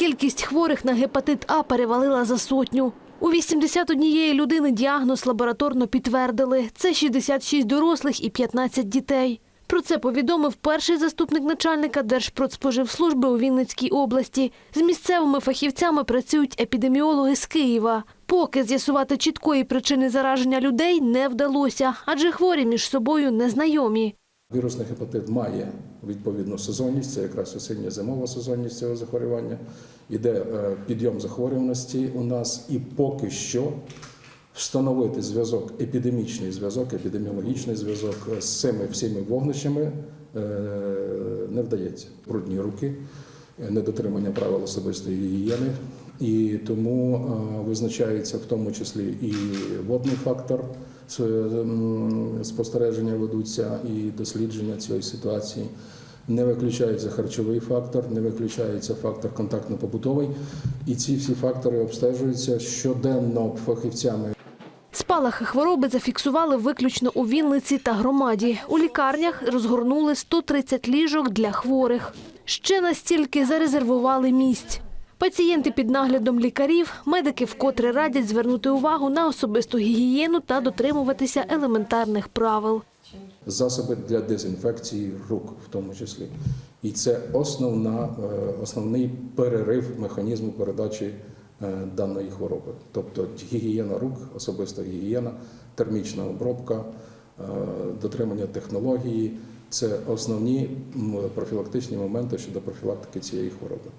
Кількість хворих на гепатит А перевалила за сотню. У 81 людини діагноз лабораторно підтвердили. Це 66 дорослих і 15 дітей. Про це повідомив перший заступник начальника Держпродспоживслужби у Вінницькій області. З місцевими фахівцями працюють епідеміологи з Києва. Поки з'ясувати чіткої причини зараження людей не вдалося, адже хворі між собою незнайомі. Вірусний гепатит має відповідну сезонність, це якраз осіння зимова сезонність цього захворювання. Іде е, підйом захворюваності у нас, і поки що встановити зв'язок, епідемічний зв'язок, епідеміологічний зв'язок з цими всіми вогнищами е, не вдається. Брудні руки, е, недотримання правил особистої гігієни, і тому е, визначається в тому числі і водний фактор. Спостереження ведуться і дослідження цієї ситуації. Не виключається харчовий фактор, не виключається фактор контактно-побутовий. І ці всі фактори обстежуються щоденно фахівцями Спалахи хвороби зафіксували виключно у Вінниці та громаді. У лікарнях розгорнули 130 ліжок для хворих. Ще настільки зарезервували місць. Пацієнти під наглядом лікарів, медики вкотре радять звернути увагу на особисту гігієну та дотримуватися елементарних правил. засоби для дезінфекції рук, в тому числі. І це основна, е, основний перерив механізму передачі е, даної хвороби. Тобто гігієна рук, особиста гігієна, термічна обробка, е, дотримання технології це основні профілактичні моменти щодо профілактики цієї хвороби.